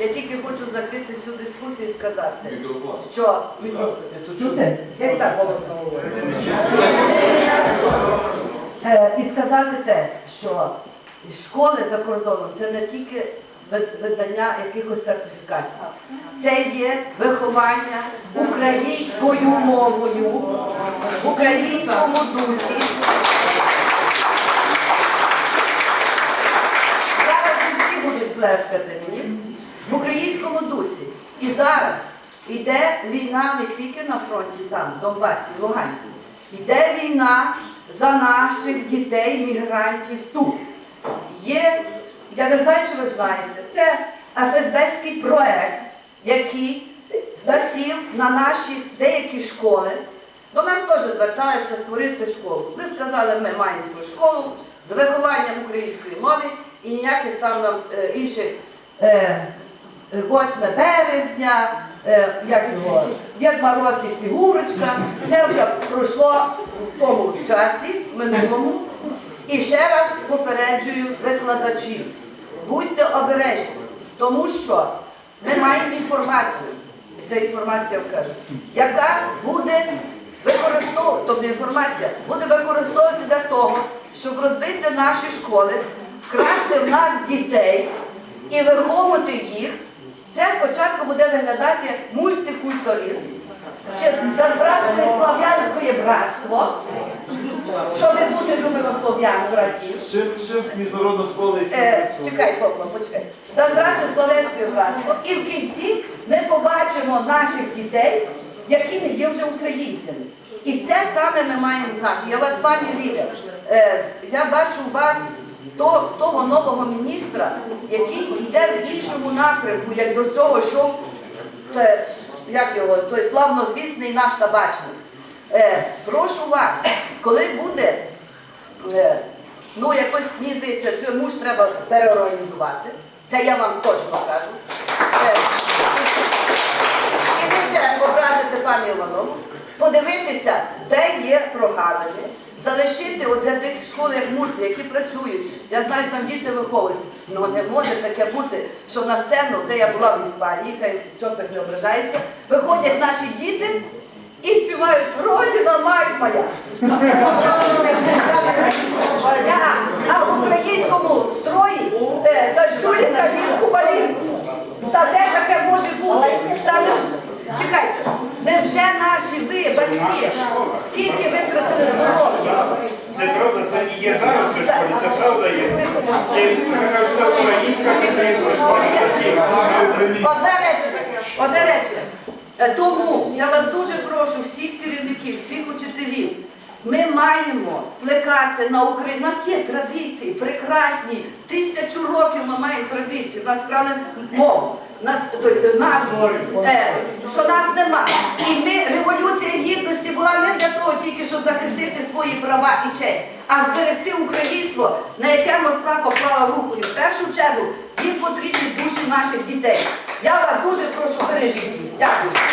Я тільки хочу закрити цю дискусію і сказати, Мікрофон. що чути, як так голосно говорю? Е, І сказати те, що школи за кордоном це не тільки ви- видання якихось сертифікатів. Це є виховання українською мовою, в українському дусі. Зараз усі будуть плескати мені українському дусі. І зараз йде війна не тільки на фронті, там, в Донбасі, в Луганську. Йде війна за наших дітей, мігрантів тут. Є, я не знаю, чи ви знаєте, це ФСБський проект, який насів на наші деякі школи. До нас теж зверталися створити школу. Ви сказали, ми маємо свою школу з вихованням української мови і ніяких там нам е, інших е, 8 березня, е, як його, Дід Мороз і Снігурочка. Це вже пройшло в тому часі, в минулому. І ще раз попереджую викладачів. Будьте обережні, тому що ми маємо інформацію, ця інформація вкаже, яка буде використовувати, тобто інформація буде використовуватися для того, щоб розбити наші школи, вкрасти в нас дітей і виховувати їх. Це спочатку буде виглядати мультикультуризм. Ще за братською слав'янською братство, що ми дуже любимо слов'ян братів. Чим, міжнародна школа і Е, чекай, Поплав, почекай. Да зразу словенське братство. І в кінці ми побачимо наших дітей, які не є вже українцями. І це саме ми маємо знати. Я вас, пані Ліля, е, я бачу вас то- того нового міністра, який йде в іншому напрямку, як до цього, що те, як його, той славнозвісний наш табачник. Е, прошу вас, коли буде Е, Ну, якось мені здається, цю ж треба переорганізувати. Це я вам точно кажу. Е, І не це образити пані Іванову, подивитися, де є прогалини, залишити от для тих школ, як Мурсі, які працюють. Я знаю, там діти виховуються. Ну не може таке бути, що на сцену, де я була в Іспанії, хай чопик не ображається, виходять наші діти і співають Родина, мать моя. А в українському строї е, дощується від. Та де таке може бути? Чекайте, невже наші ви, батьки, скільки витратили здоров'я? Це правда, це і є зараз в школі, це правда є. Така ж та українська українська школа, Одне речення. Е, Тому я вас дуже прошу всіх керівників, всіх учителів. Ми маємо плекати на Україні. У нас є традиції, прекрасні. Тисячу років ми маємо традиції. У нас крали мову. Нас, той, нас, е, що нас нема. І ми, тільки, щоб захистити свої права і честь, а зберегти українство, на яке Москва поклала руку. І в першу чергу їм потрібні душі наших дітей. Я вас дуже прошу бережіть. Дякую.